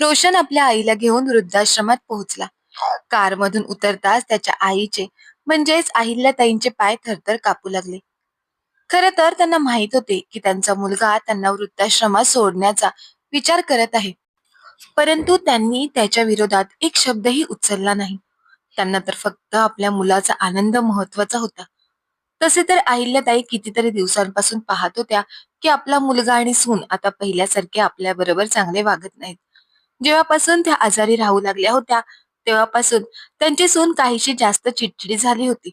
रोशन आपल्या आईला घेऊन वृद्धाश्रमात पोहोचला. कारमधून उतरताच त्याच्या आईचे म्हणजेच अहिल्याताईंचे पाय थरथर कापू लागले. खर तर त्यांना माहीत होते की त्यांचा मुलगा त्यांना वृद्धाश्रमात सोडण्याचा विचार करत आहे. परंतु त्यांनी त्याच्या विरोधात एक शब्दही उचलला नाही. त्यांना तर फक्त आपल्या मुलाचा आनंद महत्त्वाचा होता. तसे तर अहिल्याताई कितीतरी दिवसांपासून पाहत होत्या की आपला मुलगा आणि सून आता पहिल्यासारखे आपल्या बरोबर चांगले वागत नाहीत. जेव्हापासून त्या आजारी राहू लागल्या होत्या तेव्हापासून त्यांची सून काहीशी जास्त चिडचिडी झाली होती.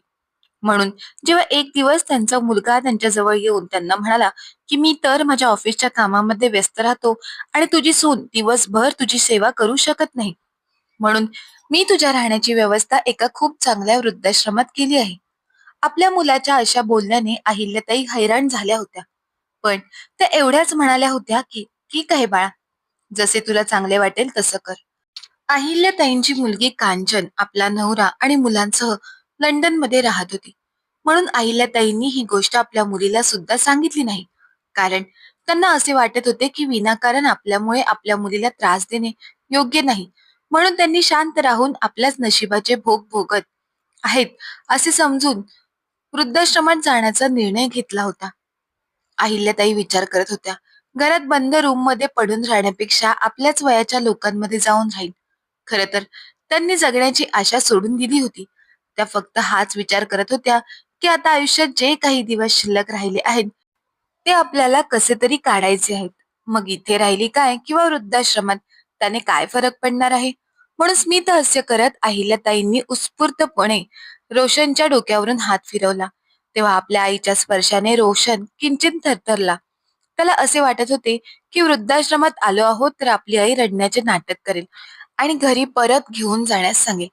म्हणून जेव्हा एक दिवस त्यांचा मुलगा त्यांच्या जवळ येऊन त्यांना म्हणाला की मी तर माझ्या ऑफिसच्या कामामध्ये व्यस्त राहतो आणि तुझी सून दिवसभर तुझी सेवा करू शकत नाही. म्हणून मी तुझ्या राहण्याची व्यवस्था एका खूप चांगल्या वृद्धाश्रमात केली आहे. आपल्या मुलाच्या अशा बोलण्याने अहिल्याताई हैराण झाल्या होत्या. पण त्या एवढ्याच म्हणाल्या होत्या की ठीक आहे बाळा जसे तुला चांगले वाटेल तसं कर. अहिल्याताईंची मुलगी कांचन आपला नवरा आणि मुलांसह लंडनमध्ये राहत होती. म्हणून अहिल्याताईंनी ही गोष्ट आपल्या मुलीला सुद्धा सांगितली नाही. कारण त्यांना असे वाटत होते की विनाकारण आपल्यामुळे आपल्या मुलीला त्रास देणे योग्य नाही. म्हणून त्यांनी शांत राहून आपल्याच नशिबाचे भोग भोगत आहेत असे समजून वृद्धाश्रमात जाण्याचा निर्णय घेतला होता. अहिल्याताई विचार करत होत्या घरात बंद रूममध्ये पडून राहण्यापेक्षा आपल्याच वयाच्या लोकांमध्ये जाऊन राहील खर तर त्यांनी जगण्याची आशा सोडून दिली होती. त्या फक्त हाच विचार करत होत्या की आता आयुष्यात जे काही दिवस शिल्लक राहिले आहेत ते आपल्याला कसे तरी काढायचे आहेत. मग इथे राहिली काय किंवा वृद्धाश्रमात त्याने काय फरक पडणार आहे? म्हणून स्मित हास्य करत अहिल्याताईंनी उत्स्फूर्तपणे रोशनच्या डोक्यावरून हात फिरवला. तेव्हा आपल्या आईच्या स्पर्शाने रोशन किंचित थरथरला. त्याला असे वाटत होते की वृद्धाश्रमात आलो आहोत तर आपली आई रडण्याचे नाटक करेल आणि घरी परत घेऊन जाण्यास सांगेल.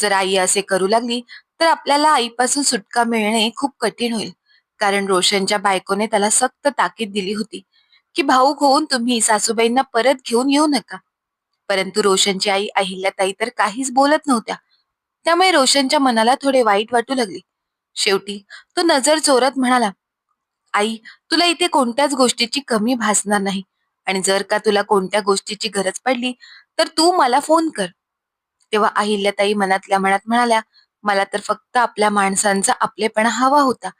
जर आई असे करू लागली तर आपल्याला आईपासून सुटका मिळणे खूप कठीण होईल. कारण रोशनच्या बायकोने त्याला सक्त ताकीद दिली होती की भाऊक होऊन तुम्ही सासूबाईंना परत घेऊन येऊ नका. परंतु रोशनची आई अहिल्याताई तर काहीच बोलत नव्हत्या. त्यामुळे रोशनच्या मनाला थोडे वाईट वाटू लागले. शेवटी तो नजर चोरत म्हणाला आई तुला इथे कोणत्याच गोष्टीची कमी भासणार नाही. आणि जर का तुला कोणत्या गोष्टीची गरज पडली तर तू मला फोन कर. तेव्हा अहिल्याताई मनातल्या मनात म्हणाल्या मला तर फक्त आपल्या माणसांचा आपलेपणा हवा होता.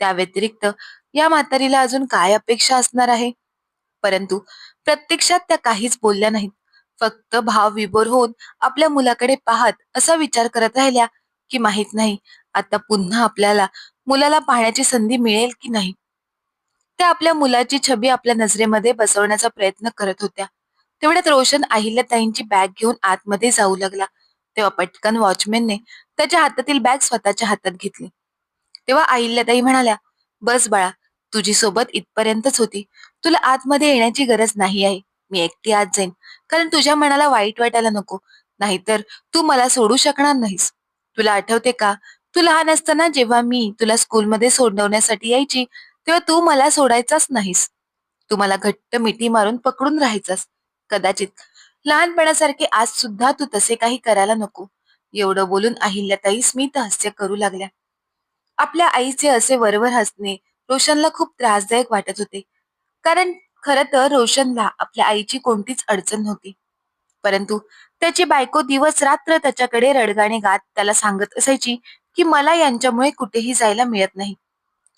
त्या व्यतिरिक्त या म्हातारीला अजून काय अपेक्षा असणार आहे? परंतु प्रत्यक्षात त्या काहीच बोलल्या नाहीत. फक्त भाव विभोर होऊन आपल्या मुलाकडे पाहत असा विचार करत राहिल्या की माहीत नाही आता पुन्हा आपल्याला मुलाला पाहण्याची संधी मिळेल की नाही? त्या आपल्या मुलाची छबी आपल्या नजरेमध्ये बसवण्याचा प्रयत्न करत होत्या. तेवढ्यात रोशन अहिल्याताईंची बॅग घेऊन आतमध्ये जाऊ लागला. तेव्हा पटकन वॉचमॅनने त्याच्या हातातील बॅग स्वतःच्या हातात घेतली. तेव्हा अहिल्याताई म्हणाल्या बस बाळा तुझी सोबत इथपर्यंतच होती. तुला आतमध्ये येण्याची गरज नाही आहे. मी एकटी आत जाईन. कारण तुझ्या मनाला वाईट वाटायला नको. नाहीतर तू मला सोडू शकणार नाहीस. तुला आठवते का? तू लहान असताना जेव्हा मी तुला स्कूलमध्ये सोडवण्यासाठी यायची तेव्हा तू मला सोडायचाच नाहीस. तू मला घट्ट मिठी मारून पकडून राहायचास. कदाचित लहानपणासारखे आज सुद्धा तू तसे काही करायला नको. एवढं बोलून अहिल्याताई स्मित हास्य करू लागल्या. आपल्या आईचे असे वरवर हसणे रोशनला खूप त्रासदायक वाटत होते. कारण खर तर रोशनला आपल्या आईची कोणतीच अडचण नव्हती. परंतु त्याची बायको दिवस रात्र त्याच्याकडे रडगाणे गात त्याला सांगत असायची की मला यांच्यामुळे कुठेही जायला मिळत नाही.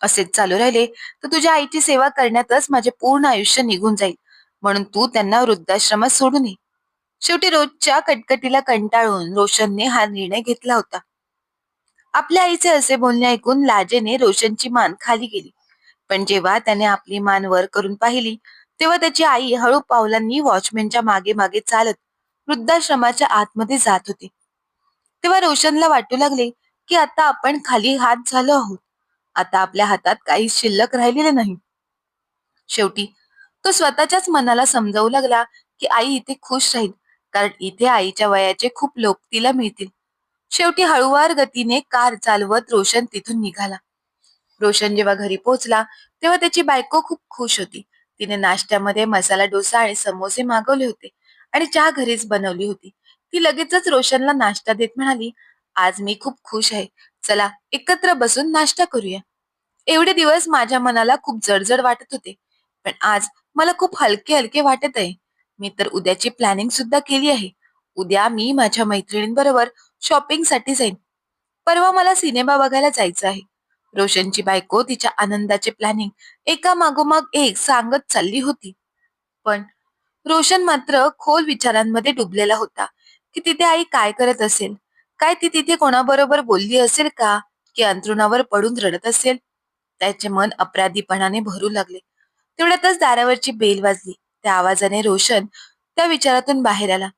असेच चालू राहिले तर तुझ्या आईची सेवा करण्यातच माझे पूर्ण आयुष्य निघून जाईल. म्हणून तू त्यांना वृद्धाश्रमात सोडू नये शेवटी रोजच्या कटकटीला कंटाळून रोशनने हा निर्णय घेतला होता. आपल्या आईचे असे बोलणे ऐकून लाजेने रोशनची मान खाली गेली. पण जेव्हा त्याने आपली मान वर करून पाहिली तेव्हा त्याची आई हळू पावलांनी वॉचमॅनच्या मागे मागे चालत वृद्धाश्रमाच्या आतमध्ये जात होती. तेव्हा रोशनला वाटू लागले की आता आपण खाली हात झालो आहोत. आता आपल्या हातात काही शिल्लक राहिलेले नाही. शेवटी तो स्वतःच्याच मनाला समजावू लागला की आई इथे खुश राहील कारण इथे आईच्या वयाचे खूप लोक तिला मिळतील. शेवटी हळूवार गतीने कार चालवत रोशन तिथून निघाला. रोशन जेव्हा घरी पोहोचला तेव्हा त्याची बायको खूप खुश होती. तिने नाश्त्यामध्ये मसाला डोसा आणि समोसे मागवले होते आणि चहा घरीच बनवली होती. ती लगेचच रोशनला नाश्ता देत म्हणाली आज मी खूप खुश आहे. चला एकत्र बसून नाश्ता करूया. एवढे दिवस माझ्या मनाला खूप जडजड वाटत होते. पण आज मला खूप हलके हलके वाटत आहे. मी तर उद्याची प्लॅनिंग सुद्धा केली आहे. उद्या मी माझ्या मैत्रिणींबरोबर शॉपिंगसाठी जाईन. परवा मला सिनेमा बघायला जायचं आहे. रोशनची बायको तिच्या आनंदाचे प्लॅनिंग एका मागोमाग एक सांगत चालली होती. पण रोशन मात्र खोल विचारांमध्ये डुबलेला होता की तिथे आई काय करत असेल? काय ती तिथे कोणाबरोबर बोलली असेल का? की अंथरुणावर पडून रडत असेल? त्याचे मन अपराधीपणाने भरू लागले. तेवढ्यातच दारावरची बेल वाजली. त्या आवाजाने रोशन त्या विचारातून बाहेर आला.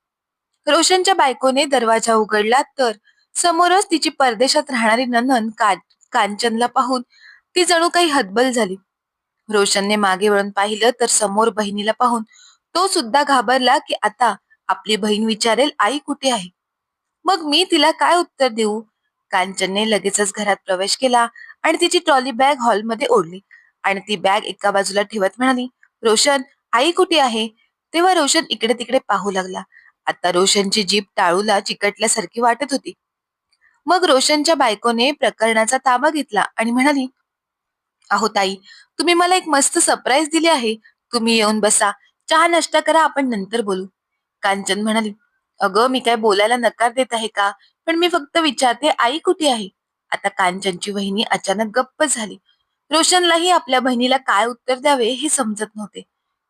रोशनच्या बायकोने दरवाजा उघडला तर समोरच तिची परदेशात राहणारी ननन का कांचनला पाहून ती जणू काही हतबल झाली. रोशनने मागे वळून पाहिलं तर समोर बहिणीला पाहून तो सुद्धा घाबरला की आता आपली बहीण विचारेल आई कुठे आहे? मग मी तिला काय उत्तर देऊ? कांचनने लगेचच घरात प्रवेश केला आणि तिची ट्रॉली बॅग हॉलमध्ये ओढली. आणि ती बॅग एका बाजूला ठेवत म्हणाली रोशन आई कुठे आहे? तेव्हा रोशन इकडे तिकडे पाहू लागला. आता रोशनची जीभ टाळूला चिकटल्यासारखी वाटत होती. मग रोशनच्या बायकोने प्रकरणाचा ताबा घेतला आणि म्हणाली अहो ताई तुम्ही मला एक मस्त सरप्राईज दिली आहे. तुम्ही येऊन बसा. चहा नाश्ता करा आपण नंतर बोलू. कांचन म्हणाली अगं मी काय बोलायला नकार देत आहे का? पण मी फक्त विचारते आई कुठे आहे? आता कांचनची वहिनी अचानक गप्प झाली. रोशनलाही आपल्या बहिणीला काय उत्तर द्यावे हे समजत नव्हते.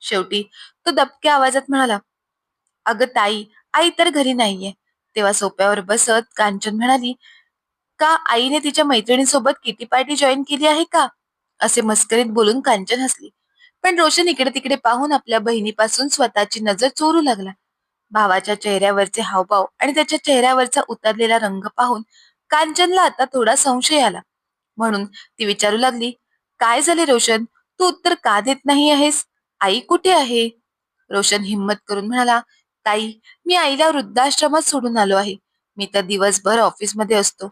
शेवटी तो दबक्या आवाजात म्हणाला अगं ताई आई तर घरी नाहीये. तेव्हा सोप्यावर बसत कांचन म्हणाली का आईने तिच्या मैत्रिणीसोबत किती पार्टी जॉईन केली आहे का? असे मस्करीत बोलून कांचन हसली. पण रोशन इकडे तिकडे पाहून आपल्या बहिणीपासून स्वतःची नजर चोरू लागला. भावाच्या चेहऱ्यावरचे हावभाव आणि त्याच्या चेहऱ्यावरचा उतरलेला रंग पाहून कांचनला आता थोडा संशय आला. म्हणून ती विचारू लागली काय झाले रोशन? तू उत्तर का देत नाही आहेस? आई कुठे आहे? रोशन हिम्मत करून म्हणाला ताई मी आईला वृद्धाश्रमात सोडून आलो आहे. मी तर दिवसभर ऑफिसमध्ये असतो.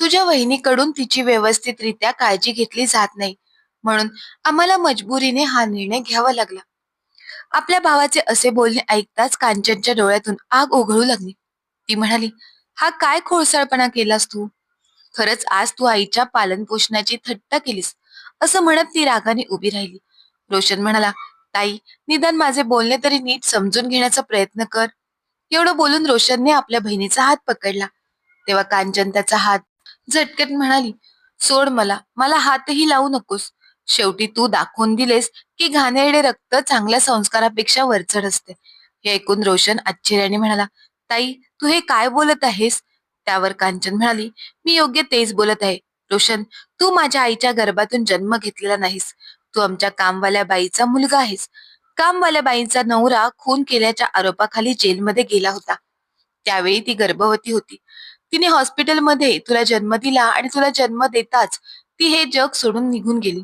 तुझ्या वहिनीकडून तिची व्यवस्थितरित्या काळजी घेतली जात नाही. म्हणून आम्हाला मजबुरीने हा निर्णय घ्यावा लागला. आपल्या भावाचे असे बोलणे ऐकताच कांचनच्या डोळ्यातून आग ओघळू लागली. ती म्हणाली हा काय खोळसाळपणा केलास तू? खरंच आज तू आईच्या पालन पोषणाची थट्टा केलीस असं म्हणत ती रागाने उभी राहिली. रोशन म्हणाला ताई निदान माझे बोलणे तरी नीट समजून घेण्याचा प्रयत्न कर. एवढं बोलून रोशनने आपल्या बहिणीचा हात पकडला. तेव्हा कांचन त्याचा हात झटकत म्हणाली सोड मला मला हातही लावू नकोस. शेवटी तू दाखवून दिलेस की घाणेरडे रक्त चांगल्या संस्कारापेक्षा वरचढ असते. हे ऐकून रोशन आश्चर्याने म्हणाला ताई तू हे काय बोलत आहेस? त्यावर कांचन म्हणाली. मी योग्य तेच बोलत आहे. रोशन तू माझ्या आईच्या गर्भातून जन्म घेतलेला नाहीस. तू आमच्या कामवाल्या बाईचा मुलगा आहेस. कामवाल्या बाईचा नवरा खून केल्याच्या आरोपाखाली जेलमध्ये गेला होता. त्यावेळी ती गर्भवती होती. तिने हॉस्पिटलमध्ये तुला जन्म दिला आणि तुला जन्म देताच ती हे जग सोडून निघून गेली.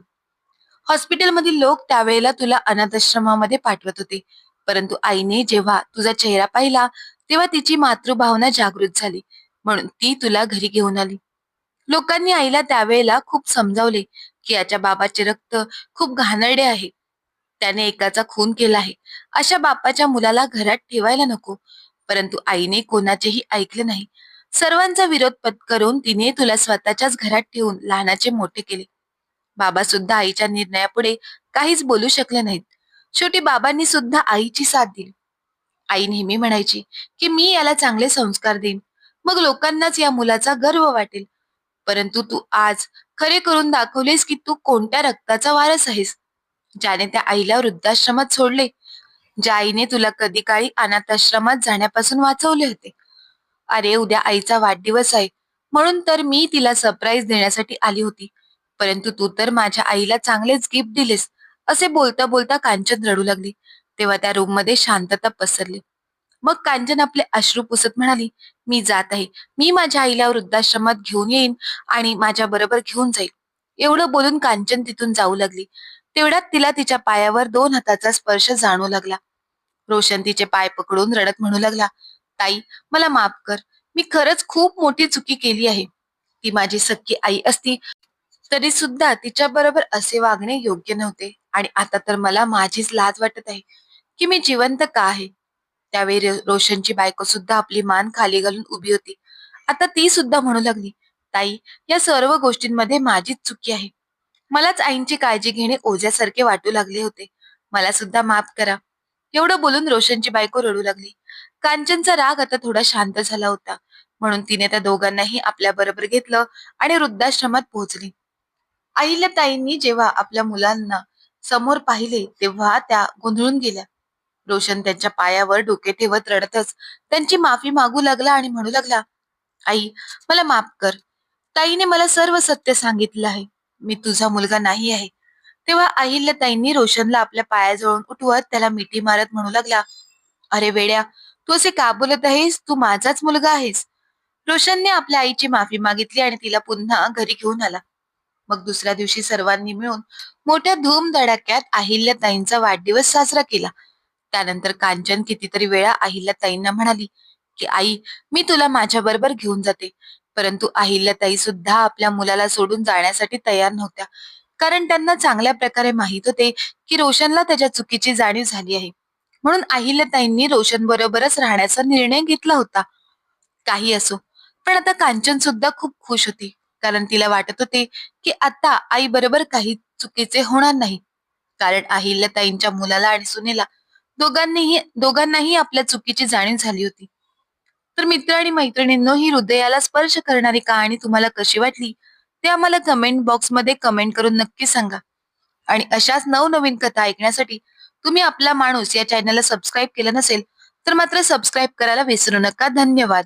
हॉस्पिटलमधील लोक त्यावेळेला तुला अनाथाश्रमामध्ये पाठवत होते. परंतु आईने जेव्हा तुझा चेहरा पाहिला तेव्हा तिची मातृभावना जागृत झाली. म्हणून ती तुला घरी घेऊन आली. लोकांनी आईला त्यावेळेला खूप समजावले की याच्या बाबाचे रक्त खूप घाणरडे आहे. त्याने एकाचा खून केला आहे. अशा बापाच्या मुलाला घरात ठेवायला नको. परंतु आईने कोणाचेही ऐकले नाही. सर्वांचा विरोध पत्करून तिने तुला स्वतःच्याच घरात ठेवून लहानाचे मोठे केले. बाबा सुद्धा आईच्या निर्णयापुढे काहीच बोलू शकले नाहीत. शेवटी बाबांनी सुद्धा आईची साथ दिली. आई नेहमी म्हणायची की मी याला चांगले संस्कार देईन. मग लोकांनाच या मुलाचा गर्व वाटेल. परंतु तू आज खरे करून दाखवलेस की तू कोणत्या रक्ताचा वारस आहेस? ज्याने त्या आईला वृद्धाश्रमात सोडले. ज्या आईने तुला कधी काळी अनाथाश्रमात जाण्यापासून वाचवले होते. अरे उद्या आईचा वाढदिवस आहे. म्हणून तर मी तिला सरप्राईज देण्यासाठी आली होती. परंतु तू तर माझ्या आईला चांगलेच गिफ्ट दिलेस. असे बोलता बोलता कांचन रडू लागली. तेव्हा त्या रूममध्ये शांतता पसरली. मग कांचन आपले अश्रू पुसत म्हणाली मी जात आहे. मी माझ्या आईला वृद्धाश्रमात घेऊन येईन आणि माझ्या बरोबर घेऊन जाईल. एवढं बोलून कांचन तिथून जाऊ लागली. तेवढ्यात तिला तिच्या पायावर दोन हाताचा स्पर्श जाणू लागला. रोशन तिचे पाय पकडून रडत म्हणू लागला ताई मला माफ कर. मी खरंच खूप मोठी चुकी केली आहे. ती माझी सख्खी आई असती तरी सुद्धा तिच्या बरोबर असे वागणे योग्य नव्हते आणि आता तर मला माझीच लाज वाटत आहे. की मी जिवंत का आहे? त्यावेळी रोशनची बायको सुद्धा आपली मान खाली घालून उभी होती. आता ती सुद्धा म्हणू लागली ताई या सर्व गोष्टींमध्ये माझीच चुकी आहे. मलाच आईंची काळजी घेणे ओझ्यासारखे वाटू लागले होते. मला सुद्धा माफ करा. एवढं बोलून रोशनची बायको रडू लागली. कांचनचा राग आता थोडा शांत झाला होता. म्हणून तिने त्या दोघांनाही आपल्या बरोबर घेतलं आणि वृद्धाश्रमात पोहोचली. अहिल्याताईंनी जेव्हा आपल्या मुलांना समोर पाहिले तेव्हा त्या गोंधळून गेल्या. रोशन त्यांच्या पायावर डोके ठेवत रडतच. त्यांची माफी मागू लागला आणि म्हणू लागला आई मला माफ कर. ताईने मला सर्व सत्य सांगितलं आहे. मी तुझा मुलगा नाही आहे. तेव्हा अहिल्याताईंनी रोशनला आपल्या पायाजवळून उठवत त्याला मिठी मारत म्हणू लागला अरे वेड्या तू असे का बोलत आहेस? तू माझाच मुलगा आहेस. रोशनने आपल्या आईची माफी मागितली आणि तिला पुन्हा घरी घेऊन आला. मग दुसऱ्या दिवशी सर्वांनी मिळून मोठ्या धूमधडाक्यात अहिल्याताईंचा वाढदिवस साजरा केला. त्यानंतर कांचन कितीतरी वेळा अहिल्याताईंना म्हणाली की आई मी तुला माझ्या बरोबर घेऊन जाते. परंतु अहिल्याताई सुद्धा आपल्या मुलाला सोडून जाण्यासाठी तयार नव्हत्या. कारण त्यांना चांगल्या प्रकारे माहीत होते की रोशनला त्याच्या चुकीची जाणीव झाली आहे. म्हणून अहिल्याताईंनी रोशन बरोबरच राहण्याचा निर्णय घेतला होता. काही असो. पण आता कांचन सुद्धा खूप खुश होती. कारण तिला वाटत होते की आता आई बरोबर काही चुकीचे होणार नाही. कारण अहिल्याताईंच्या मुलाला आणि सुनेला दोघांनीही दोघांनाही आपल्या चुकीची जाणीव झाली होती. तर मित्र आणि मैत्रिणींनो ही हृदयाला स्पर्श करणारी कहाणी तुम्हाला कशी वाटली ते आम्हाला कमेंट बॉक्समध्ये कमेंट करून नक्की सांगा. आणि अशाच नवनवीन कथा ऐकण्यासाठी तुम्ही आपला माणूस या चॅनलला सबस्क्राईब केलं नसेल तर मात्र सबस्क्राईब करायला विसरू नका. धन्यवाद.